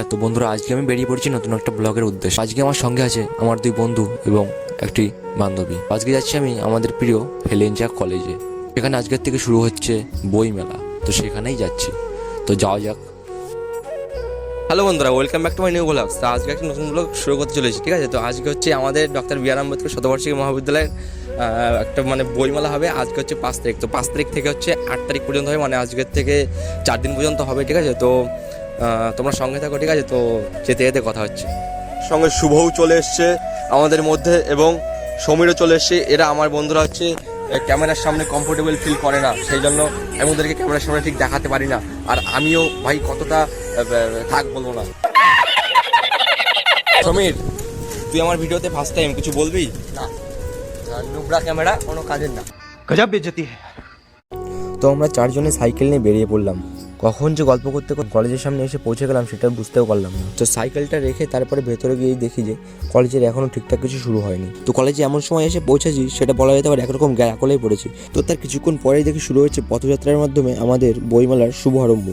হ্যাঁ তো বন্ধুরা, আজকে আমি বেরিয়ে পড়ছি নতুন একটা ব্লগের উদ্দেশ্যে। আজকে আমার সঙ্গে আছে আমার দুই বন্ধু এবং একটি বান্ধবী। আজকে যাচ্ছি আমি আমাদের প্রিয় হেলেঞ্জা কলেজে। এখানে আজকের থেকে শুরু হচ্ছে বই মেলা, তো সেখানেই যাচ্ছি। তো যাওয়া যাক। হ্যালো বন্ধুরা welcome back to my new blog তো আজকে একটা নতুন ব্লগ শুরু করতে চলেছি, ঠিক আছে? তো আজকে হচ্ছে আমাদের ডক্টর বি আর আম্বেদকর শতবার্ষিকী মহাবিদ্যালয়ের একটা মানে বইমেলা হবে। আজকে হচ্ছে পাঁচ তারিখ। তো পাঁচ তারিখ থেকে হচ্ছে আট তারিখ পর্যন্ত হবে মানে আজকের থেকে চার দিন পর্যন্ত হবে, ঠিক আছে? তো তোমরা সঙ্গে থাকো ঠিক আছে? তো যেতে যেতে কথা হচ্ছে। সঙ্গে শুভও চলে এসছে আমাদের মধ্যে এবং সমীরও চলে এসছে। এরা আমার বন্ধুরা হচ্ছে ক্যামেরার সামনে কমফোর্টেবল ফিল করে না সেই জন্য আমি ওদেরকে ক্যামেরার সামনে ঠিক দেখাতে পারি না। আর আমিও ভাই কতটা থাক বলব না। সমীর তুই আমার ভিডিওতে ফার্স্ট টাইম কিছু বলবি? না। নুবরা ক্যামেরা কোনো কাজের না। গজব বেজতি। তো আমরা চারজনে সাইকেল নিয়ে বেরিয়ে পড়লাম। কখন যে গল্প করতে কলেজের সামনে এসে পৌঁছে গেলাম সেটা বুঝতেও পারলাম না। তো সাইকেলটা রেখে তারপরে ভেতরে গিয়ে দেখি যে কলেজের এখনও ঠিকঠাক কিছু শুরু হয়নি। তো কলেজে এমন সময় এসে পৌঁছেছি, সেটা বলা যেতে পারে একরকম গ্যারাকলেই পড়েছি। তো তার কিছুক্ষণ পরেই দেখি শুরু হয়েছে পথযাত্রার মাধ্যমে আমাদের বইমেলার শুভারম্ভ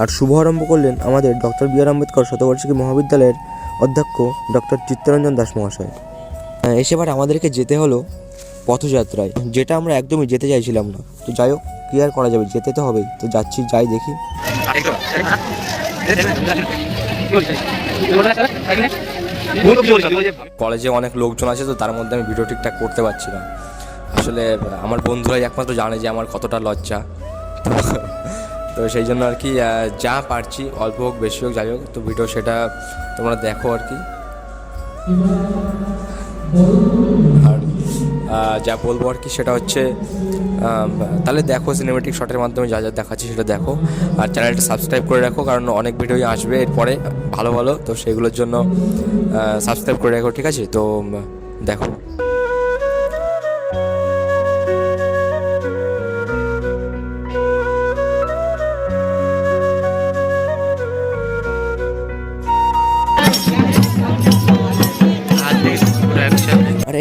আর শুভারম্ভ করলেন আমাদের ডক্টর বি আর আম্বেদকর শতবার্ষিকী মহাবিদ্যালয়ের অধ্যক্ষ ডক্টর চিত্তরঞ্জন দাস মহাশয়। এসেবার আমাদেরকে যেতে হলো পথযাত্রায়, যেটা আমরা একদমই যেতে চাইছিলাম না। তো যাই হোক কি আর করা যাবে, যেতে তো হবেই। তো যাচ্ছি, যাই দেখি। কলেজে অনেক লোকজন আছে, তো তার মধ্যে আমি ভিডিও ঠিকঠাক করতে পারছি না। আসলে আমার বন্ধুরাই একমাত্র জানে যে আমার কতটা লজ্জা। তো- সেই জন্য আর কি যা পারছি, অল্প হোক, বেশি হোক, যাই হোক, তো ভিডিও সেটা তোমরা দেখো আর কি। যা বলব আর কি, সেটা হচ্ছে তাহলে দেখো সিনেমেটিক শটের মাধ্যমে যা যা দেখাচ্ছি সেটা দেখো। আর চ্যানেলটা সাবস্ক্রাইব করে রাখো, কারণ অনেক ভিডিওই আসবে এরপরে, ভালো ভালো। তো সেগুলোর জন্য সাবস্ক্রাইব করে রাখো, ঠিক আছে? তো দেখো।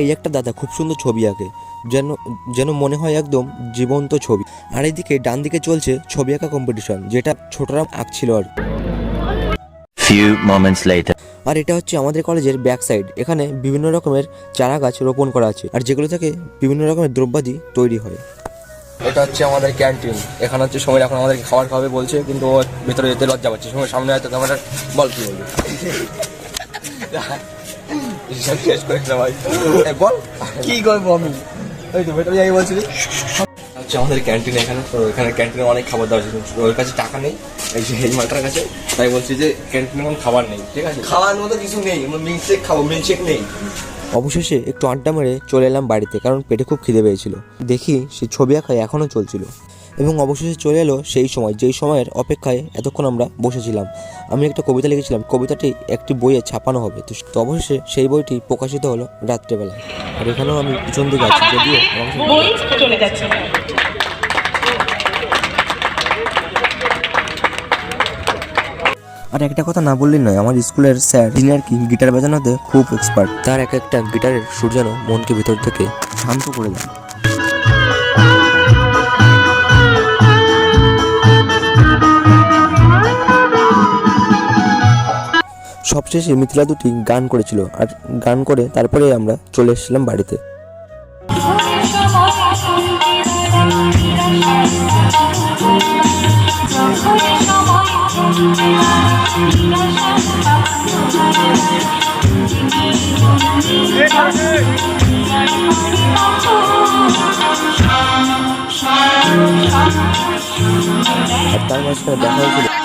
এই একটা দাদা খুব সুন্দর ছবি আঁকে যেন যেন মনে হয় একদম জীবন্ত ছবি। আর এইদিকে ডান দিকে চলছে ছবি আঁকা কম্পিটিশন যেটা ছোটরা আঁকছিল আর Few moments later. আর এটা হচ্ছে আমাদের কলেজের ব্যাক সাইড এখানে বিভিন্ন রকমের চারা গাছ রোপণ করা আছে আর যেগুলো থেকে বিভিন্ন রকমের দ্রব্যাদি তৈরি হয়। এটা হচ্ছে আমাদের ক্যান্টিন এখানে হচ্ছে সময় এখন আমাদেরকে খাবার খাবে বলছে কিন্তু ও ভেতরে যেতে লজ্জা পাচ্ছে সময় সামনে হয়তো ক্যামেরা বল কি বলবি? সব শেষ করে ভাই। বল। কি করব আমি? ওই তো ভেতরে যাই বলছিলি। হচ্ছে আমাদের ক্যান্টিন এখানে তো এখানে ক্যান্টিনে অনেক খাবার দেওয়া আছে ওর কাছে টাকা নেই এই যে এই মালটার কাছে। তাই বলছি যে ক্যান্টিনে কোনো খাবার নেই ঠিক আছে? খাওয়ার মতো কিছু নেই মিল্কশেক খাব মিল্কশেক নেই। অবশেষে একটু আড্ডা মেরে চলে এলাম বাড়িতে কারণ পেটে খুব খিদে পেয়েছিল। দেখি সে ছবি আঁকা এখনও চলছিল। এবং অবশেষে চলে এলো সেই সময় যেই সময়ের অপেক্ষায় এতক্ষণ আমরা বসেছিলাম। আমি একটা কবিতা লিখেছিলাম কবিতাটি একটি বইয়ে ছাপানো হবে। তো অবশেষে সেই বইটি প্রকাশিত হলো রাত্রেবেলায়। আর এখানেও আমি পিছন দিকে আছি যদিও চলে যাচ্ছে। আর একটা কথা না বললেই নয় আমার স্কুলের স্যার যিনি আর কি গিটার বাজানোতে খুব এক্সপার্ট তার এক একটা গিটারের সুর যেন মনকে ভিতর থেকে শান্ত করে দেয়। সবশেষে মিথিলা দুটি গান করেছিল আর গান করে তারপরে আমরা চলে এসেছিলাম বাড়িতে। আর তার মাঝখানে দেখা হয়েছিল